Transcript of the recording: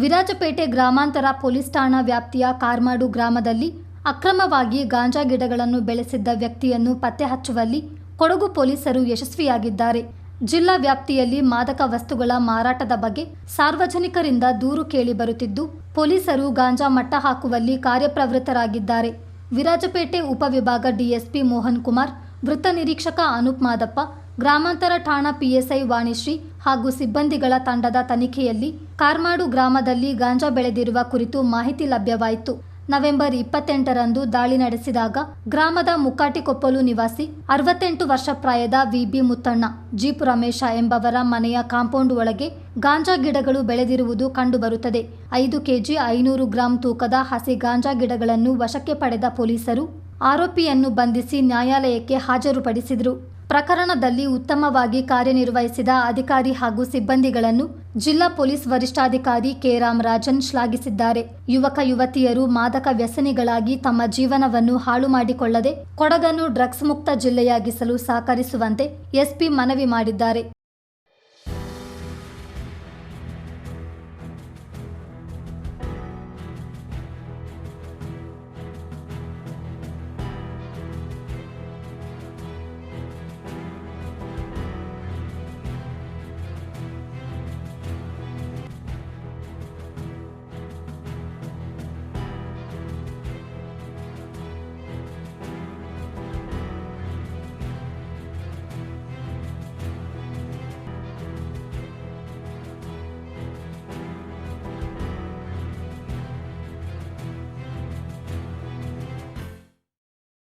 ವಿರಾಜಪೇಟೆ ಗ್ರಾಮಾಂತರ ಪೊಲೀಸ್ ಠಾಣಾ ವ್ಯಾಪ್ತಿಯ ಕಾರ್ಮಾಡು ಗ್ರಾಮದಲ್ಲಿ ಅಕ್ರಮವಾಗಿ ಗಾಂಜಾ ಗಿಡಗಳನ್ನು ಬೆಳೆಸಿದ್ದ ವ್ಯಕ್ತಿಯನ್ನು ಪತ್ತೆ ಹಚ್ಚುವಲ್ಲಿ ಕೊಡಗು ಪೊಲೀಸರು ಯಶಸ್ವಿಯಾಗಿದ್ದಾರೆ. ಜಿಲ್ಲಾ ವ್ಯಾಪ್ತಿಯಲ್ಲಿ ಮಾದಕ ವಸ್ತುಗಳ ಮಾರಾಟದ ಬಗ್ಗೆ ಸಾರ್ವಜನಿಕರಿಂದ ದೂರು ಕೇಳಿ ಬರುತ್ತಿದ್ದು, ಪೊಲೀಸರು ಗಾಂಜಾ ಮಟ್ಟ ಹಾಕುವಲ್ಲಿ ಕಾರ್ಯಪ್ರವೃತ್ತರಾಗಿದ್ದಾರೆ. ವಿರಾಜಪೇಟೆ ಉಪವಿಭಾಗ ಡಿಎಸ್ಪಿ ಮೋಹನ್ ಕುಮಾರ್, ವೃತ್ತ ನಿರೀಕ್ಷಕ ಅನೂಪ್ ಮಾದಪ್ಪ, ಗ್ರಾಮಾಂತರ ಠಾಣಾ ಪಿಎಸ್ಐ ವಾಣಿಶ್ರೀ ಹಾಗೂ ಸಿಬ್ಬಂದಿಗಳ ತಂಡದ ತನಿಖೆಯಲ್ಲಿ ಕಾರ್ಮಾಡು ಗ್ರಾಮದಲ್ಲಿ ಗಾಂಜಾ ಬೆಳೆದಿರುವ ಕುರಿತು ಮಾಹಿತಿ ಲಭ್ಯವಾಯಿತು. ನವೆಂಬರ್ ಇಪ್ಪತ್ತೆಂಟರಂದು ದಾಳಿ ನಡೆಸಿದಾಗ ಗ್ರಾಮದ ಮುಕ್ಕಾಟಿಕೊಪ್ಪಲು ನಿವಾಸಿ ಅರವತ್ತೆಂಟು ವರ್ಷ ಪ್ರಾಯದ V B Muttanna, jeep Ramesha ಎಂಬವರ ಮನೆಯ ಕಾಂಪೌಂಡ್ ಒಳಗೆ ಗಾಂಜಾ ಗಿಡಗಳು ಬೆಳೆದಿರುವುದು ಕಂಡುಬರುತ್ತದೆ. ಐದು ಕೆಜಿ ಐನೂರು ಗ್ರಾಂ ತೂಕದ ಹಸಿ ಗಾಂಜಾ ಗಿಡಗಳನ್ನು ವಶಕ್ಕೆ ಪಡೆದ ಪೊಲೀಸರು ಆರೋಪಿಯನ್ನು ಬಂಧಿಸಿ ನ್ಯಾಯಾಲಯಕ್ಕೆ ಹಾಜರುಪಡಿಸಿದರು. ಪ್ರಕರಣದಲ್ಲಿ ಉತ್ತಮವಾಗಿ ಕಾರ್ಯನಿರ್ವಹಿಸಿದ ಅಧಿಕಾರಿ ಹಾಗೂ ಸಿಬ್ಬಂದಿಗಳನ್ನು ಜಿಲ್ಲಾ ಪೊಲೀಸ್ ವರಿಷ್ಠಾಧಿಕಾರಿ ಕೆ ರಾಮರಾಜನ್ ಶ್ಲಾಘಿಸಿದ್ದಾರೆ. ಯುವಕ ಯುವತಿಯರು ಮಾದಕ ವ್ಯಸನಿಗಳಾಗಿ ತಮ್ಮ ಜೀವನವನ್ನು ಹಾಳು ಮಾಡಿಕೊಳ್ಳದೆ ಕೊಡಗನ್ನು ಡ್ರಗ್ಸ್ ಮುಕ್ತ ಜಿಲ್ಲೆಯಾಗಿಸಲು ಸಹಕರಿಸುವಂತೆ ಎಸ್ಪಿ ಮನವಿ ಮಾಡಿದ್ದಾರೆ.